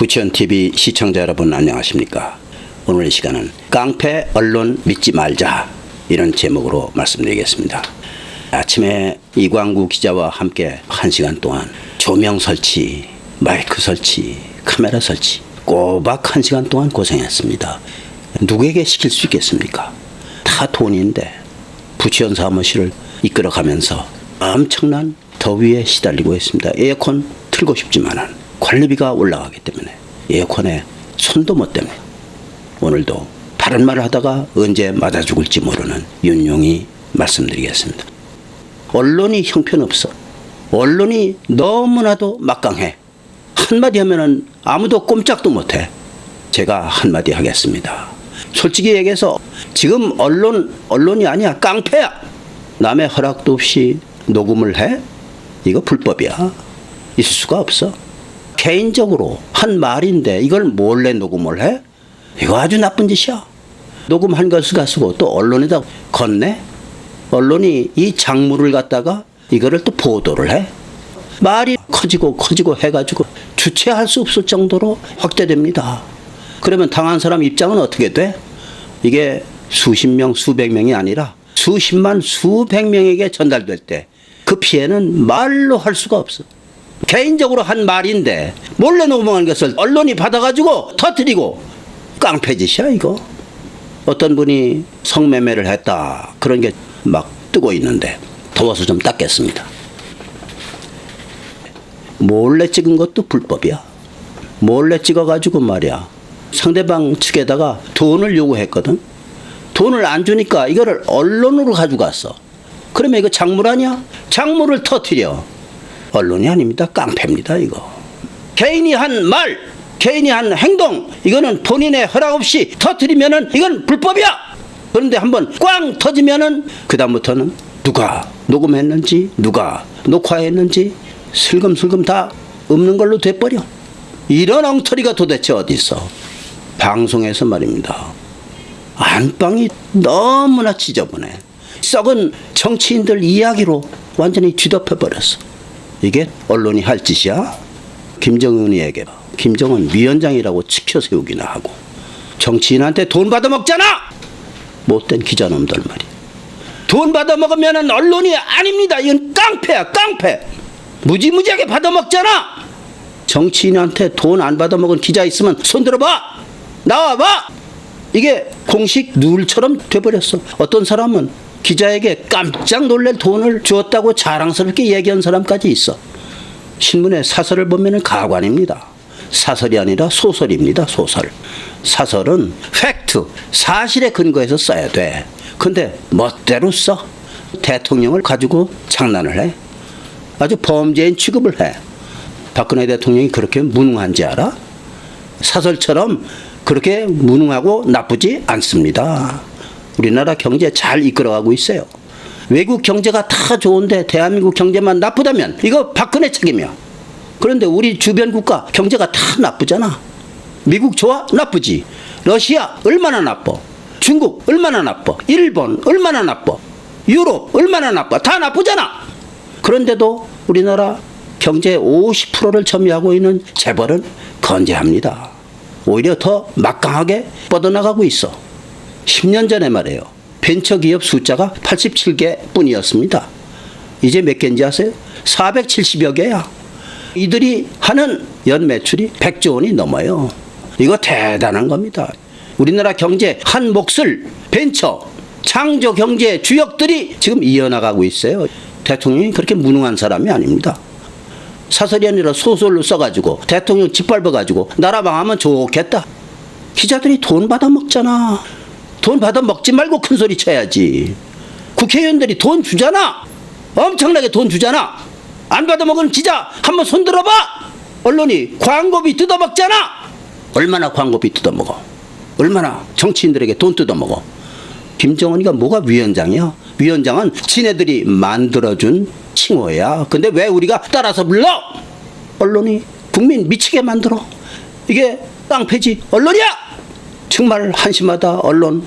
부천TV 시청자 여러분 안녕하십니까. 오늘 이 시간은 깡패 언론 믿지 말자 이런 제목으로 말씀드리겠습니다. 아침에 이광구 기자와 함께 한 시간 동안 조명 설치, 마이크 설치, 카메라 설치 꼬박 한 시간 동안 고생했습니다. 누구에게 시킬 수 있겠습니까? 다 돈인데 부치원 사무실을 이끌어가면서 엄청난 더위에 시달리고 있습니다. 에어컨 틀고 싶지만은 관리비가 올라가기 때문에 에어컨에 손도 못 댑니다. 오늘도 다른 말을 하다가 언제 맞아 죽을지 모르는 윤용이 말씀드리겠습니다. 언론이 형편없어. 언론이 너무나도 막강해. 한마디 하면은 아무도 꼼짝도 못해. 제가 한마디 하겠습니다. 솔직히 얘기해서 지금 언론, 언론이 아니야. 깡패야. 남의 허락도 없이 녹음을 해? 이거 불법이야. 있을 수가 없어. 개인적으로 한 말인데 이걸 몰래 녹음을 해? 이거 아주 나쁜 짓이야. 녹음한 것을 가지고 또 언론에다 건네? 언론이 이 작물을 갖다가 이거를 또 보도를 해? 말이 커지고 커지고 해가지고 주체할 수 없을 정도로 확대됩니다. 그러면 당한 사람 입장은 어떻게 돼? 이게 수십 명, 수백 명이 아니라 수십만, 수백 명에게 전달될 때 그 피해는 말로 할 수가 없어. 개인적으로 한 말인데 몰래 녹음한 것을 언론이 받아가지고 터뜨리고 깡패짓이야 이거. 어떤 분이 성매매를 했다 그런 게 막 뜨고 있는데 더워서 좀 닦겠습니다. 몰래 찍은 것도 불법이야. 몰래 찍어가지고 말이야. 상대방 측에다가 돈을 요구했거든. 돈을 안 주니까 이거를 언론으로 가져갔어. 그러면 이거 작물 아니야? 작물을 터뜨려. 언론이 아닙니다. 깡패입니다, 이거. 개인이 한 말, 개인이 한 행동, 이거는 본인의 허락 없이 터뜨리면은 이건 불법이야! 그런데 한번 꽝 터지면은 그다음부터는 누가 녹음했는지, 누가 녹화했는지 슬금슬금 다 없는 걸로 돼버려. 이런 엉터리가 도대체 어디 있어? 방송에서 말입니다. 안방이 너무나 지저분해. 썩은 정치인들 이야기로 완전히 뒤덮여 버렸어. 이게 언론이 할 짓이야? 김정은이에게 김정은 위원장이라고 치켜 세우기나 하고 정치인한테 돈 받아 먹잖아. 못된 기자놈들 말이. 돈 받아 먹으면은 언론이 아닙니다. 이건 깡패야, 깡패. 무지무지하게 받아 먹잖아. 정치인한테 돈 안 받아 먹은 기자 있으면 손 들어봐. 나와봐. 이게 공식 룰처럼 돼버렸어. 어떤 사람은 기자에게 깜짝 놀랄 돈을 주었다고 자랑스럽게 얘기한 사람까지 있어. 신문의 사설을 보면은 가관입니다. 사설이 아니라 소설입니다. 소설. 사설은 팩트, 사실에 근거해서 써야 돼. 근데 멋대로 써. 대통령을 가지고 장난을 해. 아주 범죄인 취급을 해. 박근혜 대통령이 그렇게 무능한지 알아? 사설처럼 그렇게 무능하고 나쁘지 않습니다. 우리나라 경제 잘 이끌어가고 있어요. 외국 경제가 다 좋은데 대한민국 경제만 나쁘다면 이거 박근혜 책임이야. 그런데 우리 주변 국가 경제가 다 나쁘잖아. 미국 좋아? 나쁘지. 러시아 얼마나 나빠? 중국 얼마나 나빠? 일본 얼마나 나빠? 유럽 얼마나 나빠? 다 나쁘잖아. 그런데도 우리나라 경제 50%를 점유하고 있는 재벌은 건재합니다. 오히려 더 막강하게 뻗어나가고 있어. 10년 전에 말이에요. 벤처기업 숫자가 87개 뿐이었습니다. 이제 몇 개인지 아세요? 470여 개야. 이들이 하는 연 매출이 100조 원이 넘어요. 이거 대단한 겁니다. 우리나라 경제 한 몫을 벤처, 창조 경제 주역들이 지금 이어나가고 있어요. 대통령이 그렇게 무능한 사람이 아닙니다. 사설이 아니라 소설로 써가지고 대통령 짓밟아가지고 나라 망하면 좋겠다. 기자들이 돈 받아 먹잖아. 돈 받아 먹지 말고 큰 소리 쳐야지. 국회의원들이 돈 주잖아. 엄청나게 돈 주잖아. 안 받아 먹은 기자 한번 손 들어봐. 언론이 광고비 뜯어 먹잖아. 얼마나 광고비 뜯어 먹어. 얼마나 정치인들에게 돈 뜯어 먹어. 김정은이가 뭐가 위원장이야? 위원장은 지네들이 만들어준 칭호야. 근데 왜 우리가 따라서 불러? 언론이 국민 미치게 만들어. 이게 깡패지 언론이야. 정말 한심하다 언론.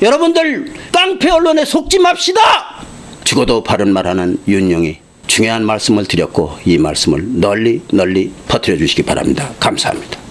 여러분들 깡패 언론에 속지 맙시다. 죽어도 바른 말하는 윤용이 중요한 말씀을 드렸고 이 말씀을 널리 널리 퍼뜨려 주시기 바랍니다. 감사합니다.